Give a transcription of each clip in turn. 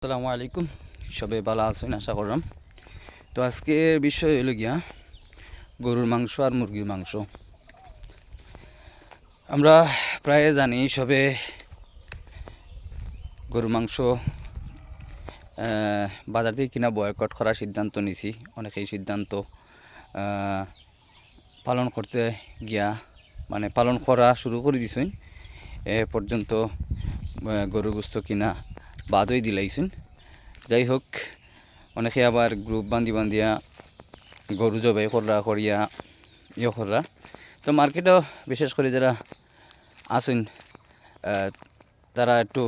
আসসালামু আলাইকুম। সবাই ভালো আছেন? আশা করলাম। তো আজকে বিষয় হলো গিয়া গরুর মাংস আর মুরগির মাংস। আমরা প্রায় জানি সবে গরুর মাংস বাজার থেকে কিনা বয়কট করার সিদ্ধান্ত নিছি। অনেকেই সিদ্ধান্ত পালন করতে গিয়া মানে পালন করা শুরু করে দিছেন। এ পর্যন্ত গরু গোস্ত কিনা বাদই দিলাইছেন। যাই হোক অনেকে আবার গ্রুপ বান্ধি বান্ধিয়া গরু জবাই কররা করিয়া ইয়ে কররা। তো মার্কেটেও বিশেষ করে যারা আসুন তারা একটু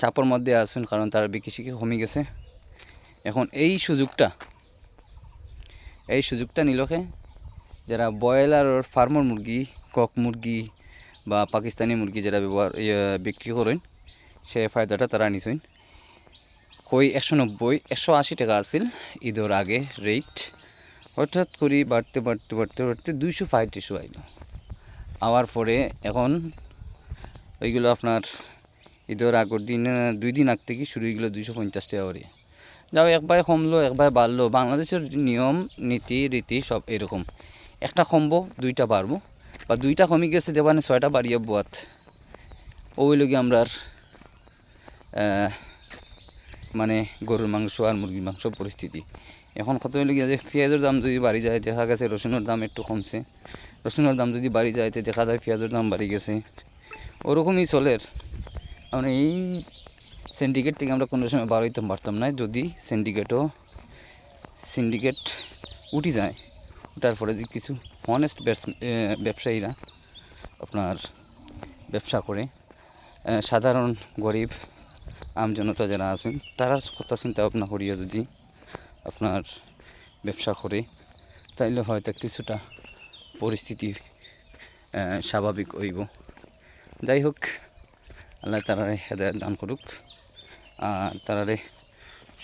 চাপর মধ্যে আসুন কারণ তারা বিক্রি শিখে কমে গেছে। এখন এই সুযোগটা এই সুযোগটা নিলকে যারা ব্রয়লার ফার্মর মুরগি কক মুরগি বা পাকিস্তানি মুরগি যারা ব্যবহার ইয়ে, বিক্রি করেন সে ফায়দাটা তারা নিছেন। কই একশো নব্বই, একশো আশি টাকা আছিল ঈদের আগে রেট হঠাৎ করে বাড়তে বাড়তে বাড়তে বাড়তে দুইশো পঁয়ত্রিশও আইল আওয়ার পরে এখন ওইগুলো আপনার ঈদের আগের দিন, দুই দিন আগ থেকে শুরু হয়েগুলো দুইশো পঞ্চাশ টাকা করে। যাও, একবার কমলো, একবার বাড়লো। বাংলাদেশের নিয়ম, নীতি, রীতি সব এরকম। একটা কমবো, দুইটা বাড়বো। বা দুইটা কমে গেছে দেবানে ছয়টা বাড়িয়ে বোয়াত। ওই লগে আমরা মানে গরুর মাংস আর মুরগির মাংস পরিস্থিতি। এখন কত হইলে যে পেঁয়াজের দাম যদি বাড়ি যায়, দেখা গেছে রসুনের দাম একটু কমছে। রসুনের দাম যদি বাড়ি যায় দেখা যায় পেঁয়াজের দাম বাড়ি গেছে। ওরকমই চলের আমরা এই সিন্ডিকেট থেকে আমরা কোনো সময় বার পারতাম না। যদি সিন্ডিকেটও সিন্ডিকেট উঠে যায় ওঠার ফলে যে কিছু অনেস্ট ব্যবসায়ীরা আপনার ব্যবসা করে। সাধারণ গরিব আম জনতা যারা আছেন, তারা কথা চিন্তা ভাবনা করিয়া যদি আপনার ব্যবসা করে, তাইলে হয়তো কিছুটা পরিস্থিতি স্বাভাবিক হইব। যাই হোক, আল্লাহ তারারে হেদায়ত দান করুক, আর তারারে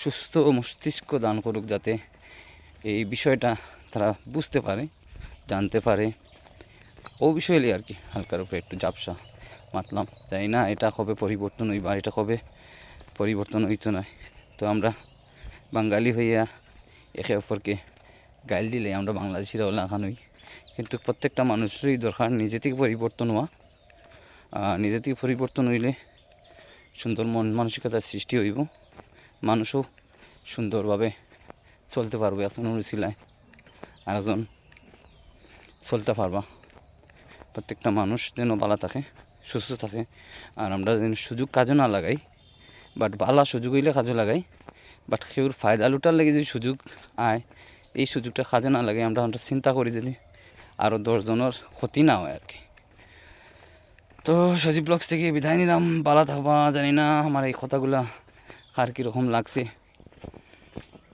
সুস্থ মস্তিষ্ক দান করুক যাতে এই বিষয়টা তারা বুঝতে পারে, জানতে পারে। ও বিষয় আর কি, হালকার উপরে একটু ঝাপসা। মাতলাম। তাই না এটা কবে পরিবর্তন হইবা এটা কবে পরিবর্তন হইতো না। তো আমরা বাঙালি হইয়া একে অপরকে গাইল দিলে আমরা বাংলাদেশিরাও লাগান হই। কিন্তু প্রত্যেকটা মানুষেরই দরকার নিজে থেকে পরিবর্তন হওয়া। নিজে থেকে পরিবর্তন হইলে সুন্দর মন মানসিকতার সৃষ্টি হইব। মানুষও সুন্দরভাবে চলতে পারবে এখন উচিলায় আর একজন চলতে পারবা। প্রত্যেকটা মানুষ যেন ভালো থাকে। সুস্থ থাকে। আর আমরা যেন সুযোগ কাজে না লাগাই বাট ভালো সুযোগ হইলে কাজে লাগাই। বাট কেউর ফায়দা লুটার লেগে যদি সুযোগ আয়, এই সুযোগটা কাজে না লাগে, আমরা আমরা চিন্তা করি যদি আরও দশজনের ক্ষতি না হয় আর কি তো সজীব ব্লগস থেকে বিদায় নিলাম। বালা থাকবা, জানি না আমার এই কথাগুলা কার কীরকম লাগছে।